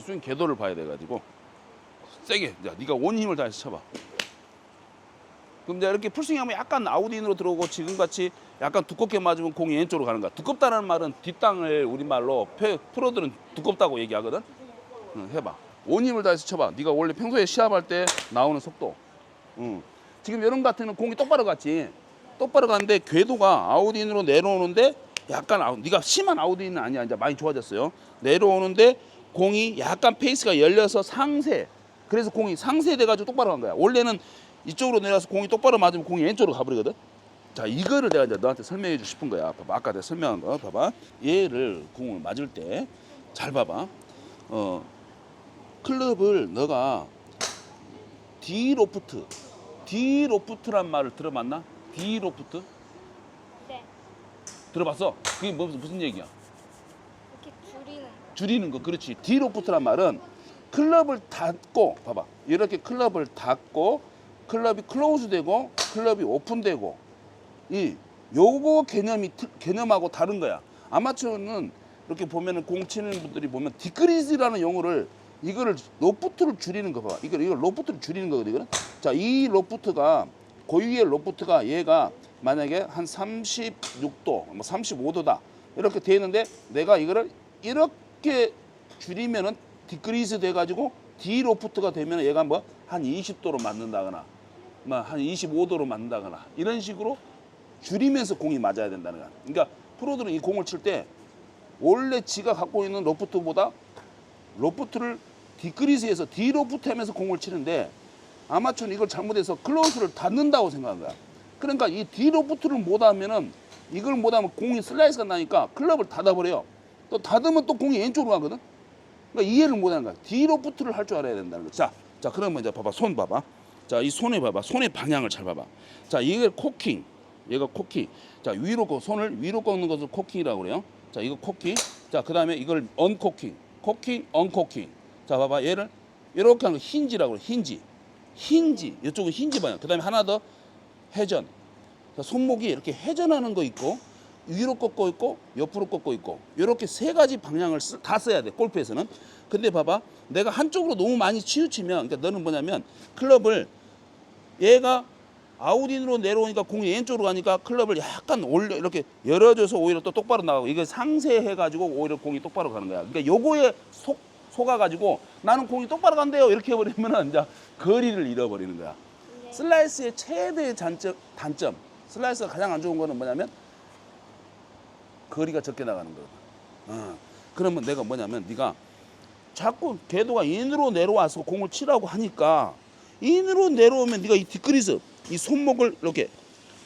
스윙 궤도를 봐야 돼가지고 세게. 자 네가 온 힘을 다해서 쳐봐. 그럼 이제 이렇게 풀스윙하면 약간 아웃인으로 들어오고 지금같이 약간 두껍게 맞으면 공이 왼쪽으로 가는 거야. 두껍다는 말은 뒷땅을 우리말로 페- 프로들은 두껍다고 얘기하거든? 응, 해봐. 온 힘을 다해서 쳐봐. 네가 원래 평소에 시합할 때 나오는 속도. 응. 지금 이런 같은 공이 똑바로 갔지. 똑바로 가는데 궤도가 아웃인으로 내려오는데 약간 아웃 네가 심한 아웃인은 아니야. 이제 많이 좋아졌어요. 내려오는데 공이 약간 페이스가 열려서 상세. 그래서 공이 상세돼 가지고 똑바로 간 거야. 원래는 이쪽으로 내려와서 공이 똑바로 맞으면 공이 왼쪽으로 가버리거든. 자 이거를 내가 이제 너한테 설명해 주고 싶은 거야. 봐봐. 아까 내가 설명한 거 봐봐. 얘를 공을 맞을 때 잘 봐봐. 어 클럽을 너가 D 로프트 D 로프트란 말을 들어봤나? D 로프트? 네. 들어봤어? 그게 뭐, 무슨 얘기야? 이렇게 줄이는 거. 줄이는 거 그렇지 D 로프트란 말은 클럽을 닫고 봐봐 이렇게 클럽을 닫고 클럽이 클로즈 되고 클럽이 오픈되고 이 요거 개념이 틀- 개념하고 다른 거야 아마추어는 이렇게 보면은 공 치는 분들이 보면 디크리즈라는 용어를 이거를 로프트를 줄이는 거 봐. 이걸 이걸 로프트를 줄이는 거거든. 이거는. 자, 이 로프트가 고유의 로프트가 얘가 만약에 한 36도, 뭐 35도다 이렇게 돼 있는데 내가 이거를 이렇게 줄이면은 디크리즈 돼가지고 D 로프트가 되면 얘가 뭐 한 20도로 맞는다거나 뭐 한 25도로 맞는다거나 이런 식으로 줄이면서 공이 맞아야 된다는 거야. 그러니까 프로들은 이 공을 칠 때 원래 지가 갖고 있는 로프트보다 로프트를 디크리스해서 D 로프트 하면서 공을 치는데 아마추어는 이걸 잘못해서 클로스를 닫는다고 생각한 거야. 그러니까 이 D 로프트를 못 하면은 이걸 못 하면 공이 슬라이스가 나니까 클럽을 닫아버려요. 또 닫으면 또 공이 왼쪽으로 가거든. 그러니까 이해를 못 하는 거야. D 로프트를 할 줄 알아야 된다는 거야. 자, 자 그러면 이제 봐봐 손 봐봐. 자 이 손에 봐봐. 손의 방향을 잘 봐봐. 자 이게 코킹. 얘가 코킹. 자 위로 거 손을 위로 꺾는 것을 코킹이라고 그래요. 자 이거 코킹. 자 그다음에 이걸 언코킹. 코킹, 언코킹. 자 봐봐 얘를 이렇게 하는 거 힌지라고 그래. 힌지. 힌지. 이쪽은 힌지 방향. 그다음에 하나 더 회전. 자, 손목이 이렇게 회전하는 거 있고 위로 꺾고 있고 옆으로 꺾고 있고 이렇게 세 가지 방향을 쓰- 다 써야 돼 골프에서는 근데 봐봐 내가 한쪽으로 너무 많이 치우치면 그러니까 너는 뭐냐면 클럽을 얘가 아웃인으로 내려오니까 공이 왼쪽으로 가니까 클럽을 약간 올려 이렇게 열어줘서 오히려 또 똑바로 나가고 이게 상세해 가지고 오히려 공이 똑바로 가는 거야 그러니까 요거에 속 속아 가지고 나는 공이 똑바로 간대요 이렇게 해버리면은 이제 거리를 잃어버리는 거야 네. 슬라이스의 최대 단점, 단점 슬라이스가 가장 안 좋은 거는 뭐냐면 거리가 적게 나가는 거거든. 어. 그러면 내가 뭐냐면 네가 자꾸 궤도가 인으로 내려와서 공을 치라고 하니까 인으로 내려오면 네가 이 뒷그리스 이 손목을 이렇게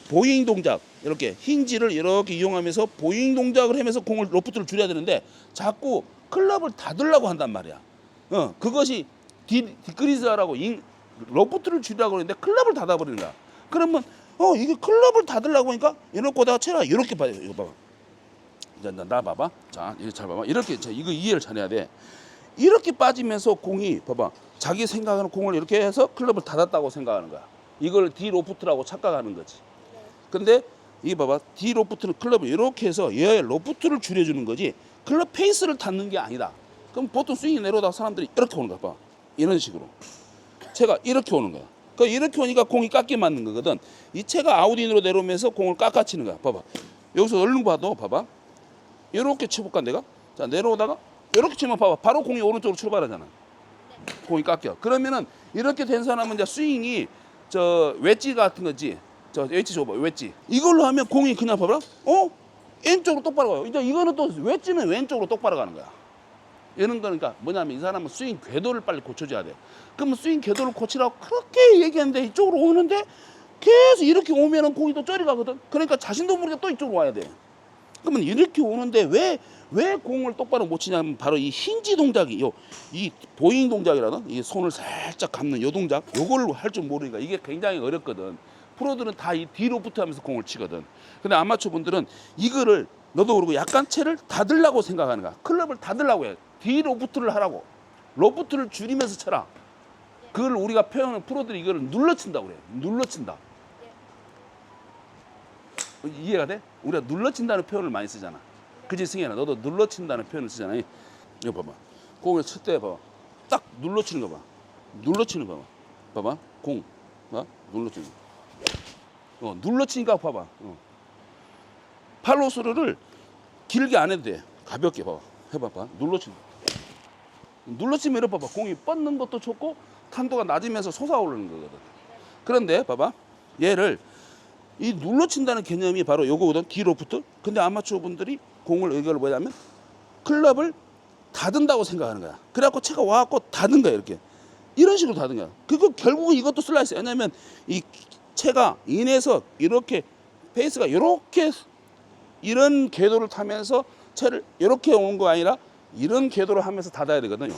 보잉 동작 이렇게 힌지를 이렇게 이용하면서 보잉 동작을 하면서 공을 로프트를 줄여야 되는데 자꾸 클럽을 닫으려고 한단 말이야. 어 그것이 뒷, 뒷그리스라고 인, 로프트를 줄이라고 그러는데 클럽을 거야. 그러면 어 이게 클럽을 닫으려고 하니까 이렇게 내가 쳐라 이렇게 봐요. 이거 봐봐. 자, 나, 나 봐봐. 자, 이거 잘 봐봐. 이렇게 자, 이거 이해를 잘해야 돼. 이렇게 빠지면서 공이 봐봐. 자기 생각하는 공을 이렇게 해서 클럽을 닫았다고 생각하는 거야. 이걸 D 로프트라고 착각하는 거지. 근데 이 봐봐. D 로프트는 클럽을 이렇게 해서 얘의 로프트를 줄여주는 거지. 클럽 페이스를 닫는 게 아니다. 그럼 보통 스윙이 내려오다가 사람들이 이렇게 오는 거야. 봐. 이런 식으로. 채가 이렇게 오는 거야. 그 이렇게 오니까 공이 깎게 맞는 거거든. 이 채가 아웃인으로 내려오면서 공을 깎아치는 거야. 봐봐. 여기서 얼른 봐도 봐봐. 이렇게 쳐볼까 내가? 자 내려오다가 이렇게 치면 봐봐 바로 공이 오른쪽으로 출발하잖아 공이 깎여 그러면은 이렇게 된 사람은 이제 스윙이 저 웨지 같은 거지 저 웨지 줘봐 웨지 이걸로 하면 공이 그냥 봐봐 어? 왼쪽으로 똑바로 가요 이제 이거는 또 웨지는 왼쪽으로 똑바로 가는 거야 이런 거니까 뭐냐면 이 사람은 스윙 궤도를 빨리 고쳐줘야 돼 그러면 스윙 궤도를 고치라고 그렇게 얘기하는데 이쪽으로 오는데 계속 이렇게 오면은 공이 또 저리 가거든 그러니까 자신도 모르게 또 이쪽으로 와야 돼 그러면 이렇게 오는데 왜, 왜 공을 똑바로 못 치냐면 바로 이 힌지 동작이 요, 이 보잉 동작이라는 이 손을 살짝 감는 요 동작 요걸로 할줄 모르니까 이게 굉장히 어렵거든. 프로들은 다 이 뒤로부터 하면서 공을 치거든. 근데 아마추어 분들은 이거를 너도 그러고 약간 채를 닫으려고 생각하는 거야. 클럽을 닫으려고 해. 뒤로부트를 하라고. 로프트를 줄이면서 쳐라. 그걸 우리가 표현은 프로들이 이거를 눌러친다고 그래. 눌러친다. 이해가 돼? 우리가 눌러친다는 표현을 많이 쓰잖아. 그지 승현아, 너도 눌러친다는 표현을 쓰잖아. 이거 봐봐. 공을 칠 때 봐봐. 딱 눌러 치는 거 봐. 눌러 치는 거 봐. 봐봐. 공. 봐. 눌러 치는 거. 어, 눌러 치니까 봐봐. 어. 팔로스루를 길게 안 해도 돼. 가볍게 봐봐. 해봐봐. 눌러 치는 거. 눌러 치면 이렇게 봐봐. 공이 뻗는 것도 좋고 탄도가 낮으면서 솟아오르는 거거든. 그런데 봐봐. 얘를 이 눌러 친다는 개념이 바로 요거거든. 뒤로부터. 근데 아마추어 분들이 공을 이걸 뭐냐면 클럽을 닫은다고 생각하는 거야. 그래갖고 채가 와갖고 닫은 거야 이렇게. 이런 식으로 닫은 거야. 그거 결국은 이것도 슬라이스. 왜냐면 이 채가 인해서 이렇게 페이스가 이렇게 이런 궤도를 타면서 채를 이렇게 오는 거 아니라 이런 궤도를 하면서 닫아야 되거든요.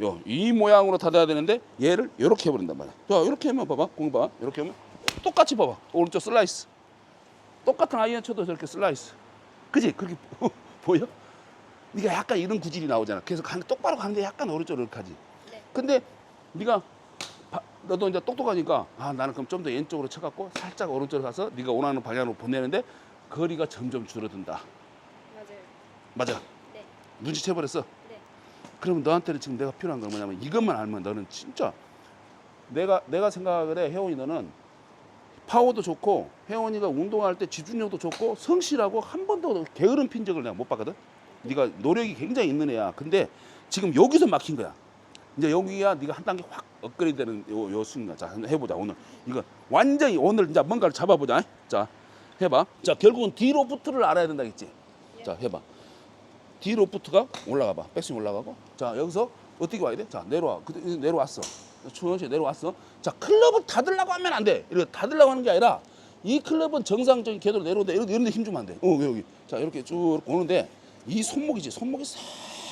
요 이 모양으로 닫아야 되는데 얘를 이렇게 해버린단 말이야. 자 이렇게 하면 봐봐, 공 봐. 이렇게 하면 똑같이 봐봐. 오른쪽 슬라이스. 똑같은 아이언 쳐도 저렇게 슬라이스. 그지? 그렇게 보여? 네가 약간 이런 구질이 나오잖아. 그래서 간, 똑바로 가는데 약간 오른쪽으로 이렇게 하지. 네. 근데 네가 바- 너도 이제 똑똑하니까 아 나는 그럼 좀 더 왼쪽으로 쳐갖고 살짝 오른쪽으로 가서 네가 원하는 방향으로 보내는데 거리가 점점 줄어든다. 맞아요. 맞아. 네. 눈치채 버렸어. 네. 그러면 너한테는 지금 내가 필요한 건 뭐냐면 이것만 알면 너는 진짜 내가 내가 생각을 해 혜원이 너는 파워도 좋고 혜원이가 운동할 때 집중력도 좋고 성실하고 한 번도 게으름 핀 적을 내가 못 봤거든. 네가 노력이 굉장히 있는 애야. 근데 지금 여기서 막힌 거야. 이제 여기야 네가 한 단계 확 업그레이드되는 요, 요 순간. 자 해보자 오늘. 이거 완전히 오늘 이제 뭔가를 잡아보자. 자 해봐. 자 결국은 디로프트를 알아야 된다겠지. 자 해봐. 디로프트가 올라가 봐. 백스윙 올라가고. 자 여기서 어떻게 와야 돼? 자 내려와. 그 내려왔어. 천천히 내려왔어. 자 클럽을 닫으려고 하면 안 돼. 이렇게 닫으려고 하는 게 아니라 이 클럽은 정상적인 궤도로 내려오는데 이런 이런 데힘 주면 안 돼. 어 여기. 자 이렇게 쭉 오는데 이 손목이지. 손목이 싹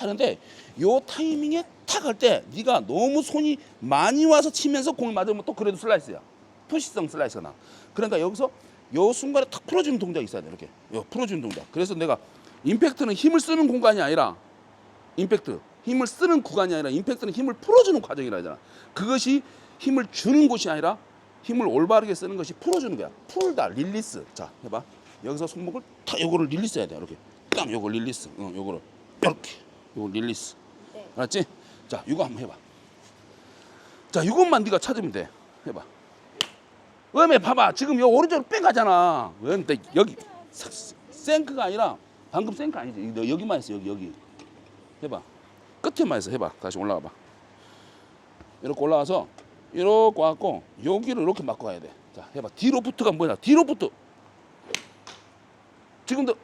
하는데 요 타이밍에 탁 할 때 네가 너무 손이 많이 와서 치면서 공을 맞으면 또 그래도 슬라이스야. 푸시성 슬라이스가 나. 그러니까 여기서 요 순간에 탁 풀어주는 동작이 있어야 돼. 이렇게. 요 풀어주는 동작. 그래서 내가 임팩트는 힘을 쓰는 공간이 아니라 임팩트 힘을 쓰는 구간이 아니라 임팩트는 힘을 풀어주는 과정이라 하잖아. 그것이 힘을 주는 곳이 아니라 힘을 올바르게 쓰는 것이 풀어주는 거야. 풀다 릴리스. 자 해봐. 여기서 손목을 탁 요거를 릴리스 해야 돼. 이렇게 딱 요거 릴리스. 어 요거를 이렇게 요거 릴리스. 네. 알았지? 자 이거 한번 해봐. 자 이것만 네가 찾으면 돼. 해봐. 왜매 봐봐. 지금 요 오른쪽으로 뺑 가잖아. 근데 여기 사- 생크가 아니라 방금 생크 아니지. 너 여기만 있어 여기 여기. 해봐. 끝에만 있어 해봐. 다시 올라가 봐. 이렇게 올라가서 이렇게 와갖고 여기를 이렇게 맞고 가야 돼. 자 해봐. 디로프트가 뭐냐? 디로프트. 지금도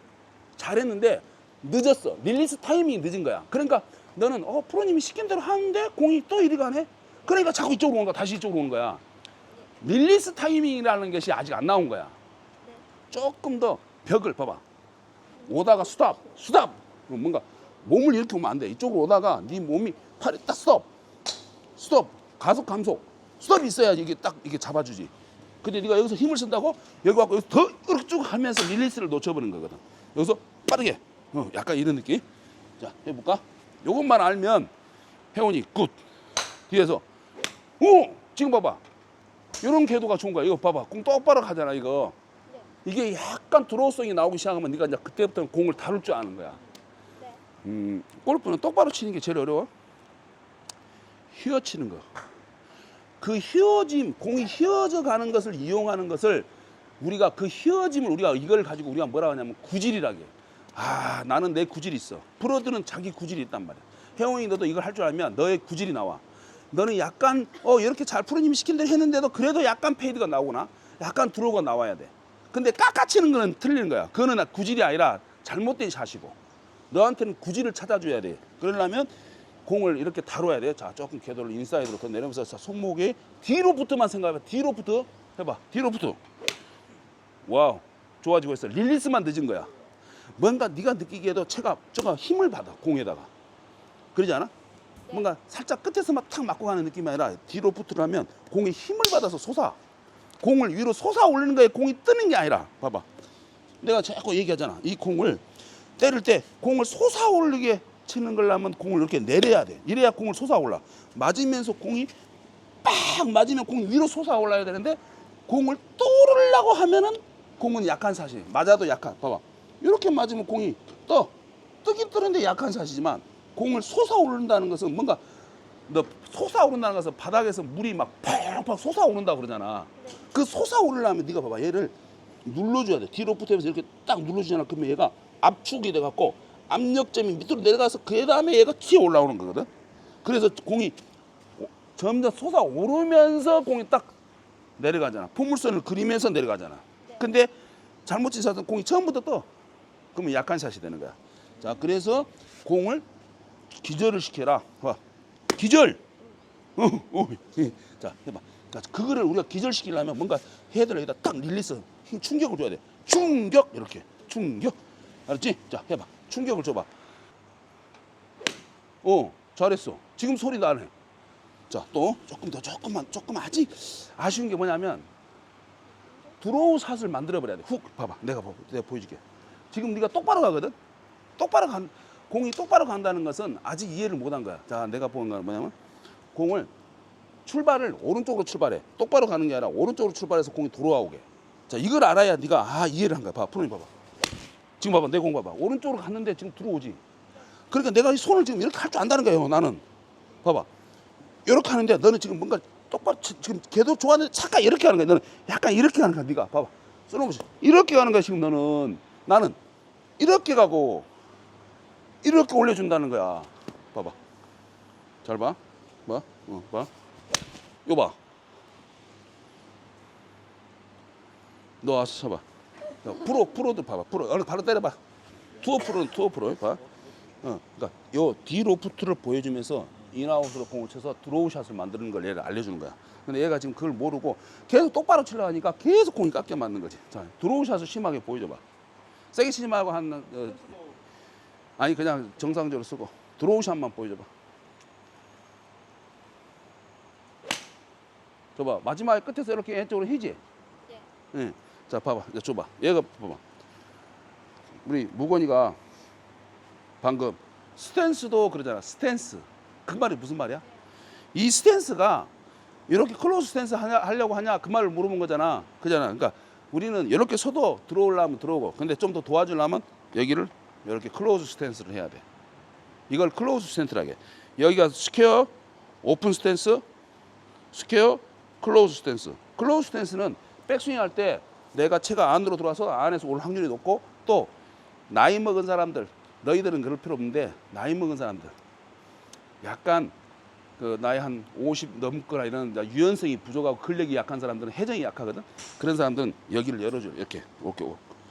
잘했는데 늦었어. 릴리스 타이밍이 늦은 거야. 그러니까 너는 어 프로님이 시킨 대로 하는데 공이 또 이리 가네. 그러니까 자꾸 이쪽으로 오는 거야. 다시 이쪽으로 오는 거야. 릴리스 타이밍이라는 것이 아직 안 나온 거야. 네. 조금 더 벽을 봐봐. 오다가 스탑, 스탑. 그럼 뭔가 몸을 이렇게 오면 안 돼. 이쪽으로 오다가 네 몸이 팔이 딱 스톱, 스톱, 가속 감속, 스톱이 있어야지 이게 딱 이게 잡아주지. 근데 네가 여기서 힘을 쓴다고 여기 여기서 더 이렇게 쭉 하면서 릴리스를 놓쳐버린 거거든. 여기서 빠르게, 어, 약간 이런 느낌. 자 해볼까? 요것만 알면 혜원이 굿. 뒤에서 오 지금 봐봐. 이런 궤도가 좋은 거야. 이거 봐봐. 공 똑바로 가잖아 이거. 네. 이게 약간 드로우성이 나오기 시작하면 네가 이제 그때부터 공을 다룰 줄 아는 거야. 네. 음, 골프는 똑바로 치는 게 제일 어려워. 휘어치는 거. 그 휘어짐, 공이 휘어져 가는 것을 이용하는 것을 우리가 그 휘어짐을 우리가 이걸 가지고 우리가 뭐라 하냐면 구질이라게. 아, 나는 내 구질이 있어. 프로들은 자기 구질이 있단 말이야. 혜원이 너도 이걸 할 줄 알면 너의 구질이 나와. 너는 약간 어 이렇게 잘 프로님이 시킨 대로 했는데도 그래도 약간 페이드가 나오거나 약간 드로우가 나와야 돼. 근데 깎아치는 거는 틀리는 거야. 그거는 구질이 아니라 잘못된 샷이고. 너한테는 구질을 찾아줘야 돼. 그러려면 공을 이렇게 다뤄야 돼. 자, 조금 궤도를 인사이드로 더 내려면서 자, 손목에 뒤로부터만 생각해봐. 뒤로부터 해봐. 뒤로부터. 와우, 좋아지고 있어. 릴리스만 늦은 거야. 뭔가 네가 느끼기에도 채가 저가 힘을 받아 공에다가. 그러지 않아? 뭔가 살짝 끝에서만 탁 맞고 가는 느낌이 아니라 뒤로부터 하면 공이 힘을 받아서 솟아. 공을 위로 솟아 올리는 거에 공이 뜨는 게 아니라 봐봐. 내가 자꾸 얘기하잖아. 이 공을 때릴 때 공을 솟아 올리게 치는 걸라면 공을 이렇게 내려야 돼. 이래야 공을 솟아 올라. 맞으면서 공이 빡 맞으면 공이 위로 솟아 올라야 되는데 공을 뚫으려고 하면은 공은 약한 사실. 맞아도 약한. 봐봐. 이렇게 맞으면 공이 떠. 뜨긴 뜨는데 약한 사실이지만 공을 솟아 오른다는 것은 뭔가 너 솟아오른다는 것은 바닥에서 물이 막 팍팍 솟아오른다 그러잖아. 그 솟아오르려면 네가 봐봐 얘를 눌러줘야 돼. 뒤로 붙으면서 이렇게 딱 눌러주잖아. 그러면 얘가 압축이 돼갖고 압력점이 밑으로 내려가서 그 다음에 얘가 튀어 올라오는 거거든. 그래서 공이 점점 솟아오르면서 공이 딱 내려가잖아. 포물선을 그리면서 내려가잖아. 근데 잘못 치서는 공이 처음부터 떠. 그러면 약한 샷이 되는 거야. 자, 그래서 공을 기절을 시켜라. 봐. 기절. 어, 어. 예. 자, 해봐. 자, 그거를 우리가 기절시키려면 뭔가 헤드를 여기다 딱 릴리스 힘 충격을 줘야 돼. 충격 이렇게 충격. 알았지? 자, 해봐. 충격을 줘봐. 어, 잘했어. 지금 소리 나네. 자, 또 조금 더 조금만 조금 아직 아쉬운 게 뭐냐면 드로우 샷을 만들어 버려야 돼. 훅 봐봐. 내가 봐. 내가 보여줄게. 지금 네가 똑바로 가거든. 똑바로 간 공이 똑바로 간다는 것은 아직 이해를 못한 거야. 자, 내가 보는 건 뭐냐면 공을 출발을 오른쪽으로 출발해. 똑바로 가는 게 아니라 오른쪽으로 출발해서 공이 돌아오게. 자, 이걸 알아야 네가 아, 이해를 한 거야. 봐. 프로님 봐봐. 지금 봐봐. 내 공 봐봐. 오른쪽으로 갔는데 지금 들어오지. 그러니까 내가 이 손을 지금 이렇게 할 줄 안다는 거예요. 나는. 봐봐. 이렇게 하는데 너는 지금 뭔가 똑바로 치- 지금 걔도 좋아하는데 잠깐 이렇게 하는 거야. 너는 약간 이렇게 하는 거야. 네가 봐봐. 써놓으시 이렇게 가는 거야. 지금 너는 나는 이렇게 가고 이렇게 올려준다는 거야. 봐봐. 잘 봐. 봐. 어, 봐. 요 봐. 너 와서 쳐봐. 너 프로 프로도 봐봐. 프로 얼른 바로 때려봐. 투어 프로는 투어 프로 봐. 어, 그러니까 요 디로프트를 보여주면서 인아웃으로 공을 쳐서 드로우 샷을 만드는 걸 얘를 알려주는 거야. 근데 얘가 지금 그걸 모르고 계속 똑바로 치려 하니까 계속 공이 깎여 맞는 거지. 자, 드로우 샷을 심하게 보여줘봐. 세게 치지 말고 한 어, 아니 그냥 정상적으로 쓰고. 드로우 샷만 보여줘봐. 줘봐. 마지막에 끝에서 이렇게 왼쪽으로 희지. 네. 예. 자 봐봐. 이제 줘봐. 얘가 봐봐. 우리 무건이가 방금 스탠스도 그러잖아. 스탠스. 그 말이 무슨 말이야? 이 스탠스가 이렇게 클로즈 스탠스 하냐, 하려고 하냐? 그 말을 물어본 거잖아. 그잖아. 그러니까 우리는 이렇게 서도 들어오려면 들어오고 근데 좀 더 도와주려면 여기를 이렇게 클로즈 스탠스를 해야 돼. 이걸 클로즈 스탠스라게. 여기가 스퀘어 오픈 스탠스 스퀘어 클로즈 스탠스 클로즈 스탠스는 백스윙 할 때 내가 채가 안으로 들어와서 안에서 올 확률이 높고 또 나이 먹은 사람들 너희들은 그럴 필요 없는데 나이 먹은 사람들. 약간 그 나이 한 50 넘거나 이런 유연성이 부족하고 근력이 약한 사람들은 회전이 약하거든. 그런 사람들은 여기를 열어줘. 이렇게 이렇게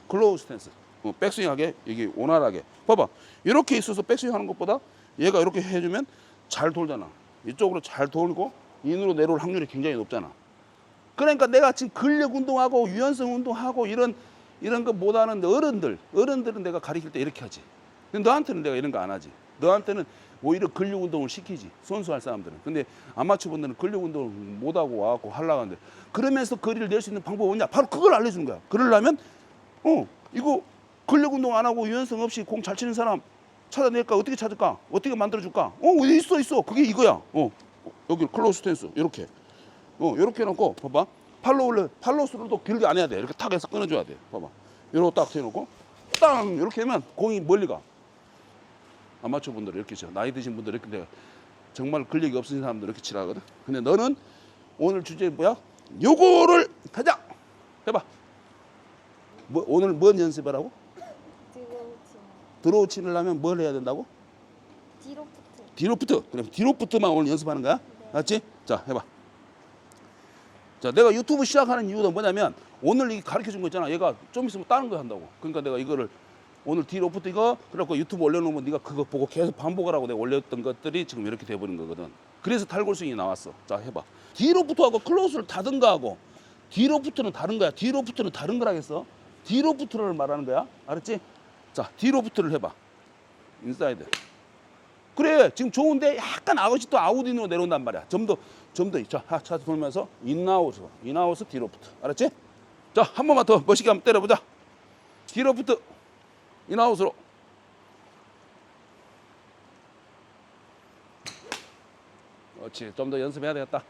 클로즈 스탠스 어, 백스윙하게 여기 원활하게. 봐봐. 이렇게 있어서 백스윙 하는 것보다 얘가 이렇게 해주면 잘 돌잖아. 이쪽으로 잘 돌고 인으로 내려올 확률이 굉장히 높잖아. 그러니까 내가 지금 근력 운동하고 유연성 운동하고 이런 이런 거 못하는 어른들 어른들은 내가 가르칠 때 이렇게 하지. 근데 너한테는 내가 이런 거 안 하지. 너한테는 오히려 근력 운동을 시키지 선수할 사람들은. 근데 아마추어 분들은 근력 운동을 못하고 와갖고 하려고 하는데 그러면서 거리를 낼 수 있는 방법이 뭐냐? 바로 그걸 알려주는 거야. 그러려면 어 이거 근력 운동 안 하고 유연성 없이 공 잘 치는 사람 찾아낼까 어떻게 찾을까 어떻게 만들어줄까 어 어디 있어 있어 그게 이거야 어 여기 클로스 스탠스 이렇게 어, 이렇게 해놓고 봐봐. 팔로 올려 팔로 스로도 길게 안 해야 돼. 이렇게 탁 해서 끊어줘야 돼. 봐봐. 이러고 딱 해놓고 땅 이렇게 하면 공이 멀리 가. 아마추어 분들 이렇게 쳐. 나이 드신 분들 이렇게 내가 정말 근력이 없으신 사람들 이렇게 치라 하거든. 근데 너는 오늘 주제 뭐야? 요거를 가자. 해봐. 뭐 오늘 뭔 연습하라고? 드로우 치려면 뭘 해야 된다고? 디로프트. 디로프트. 그럼 디로프트만 오늘 연습하는 거야. 알았지? 자, 해봐. 자, 내가 유튜브 시작하는 이유가 뭐냐면 오늘 이 가르쳐 준 거 있잖아. 얘가 좀 있으면 다른 거 한다고. 그러니까 내가 이거를 오늘 디로프트 이거 그래갖고 유튜브 올려놓으면 네가 그거 보고 계속 반복을 하고 내가 올렸던 것들이 지금 이렇게 돼버린 거거든. 그래서 탈골스윙이 나왔어. 자, 해봐. 디로프트하고 클로스를 다든가 하고 디로프트는 다른 거야. 디로프트는 다른 거라겠어. 디로프트를 말하는 거야. 알았지? 자, 디로프트를 해봐. 인사이드. 그래 지금 좋은데 약간 아웃이 또 아웃인으로 내려온단 말이야 좀 더 좀 더 자, 차 돌면서 인아웃으로 인아웃 디로프트 알았지? 자 한 번만 더 멋있게 한번 때려보자 디로프트 인아웃으로 그렇지 좀 더 연습해야 되겠다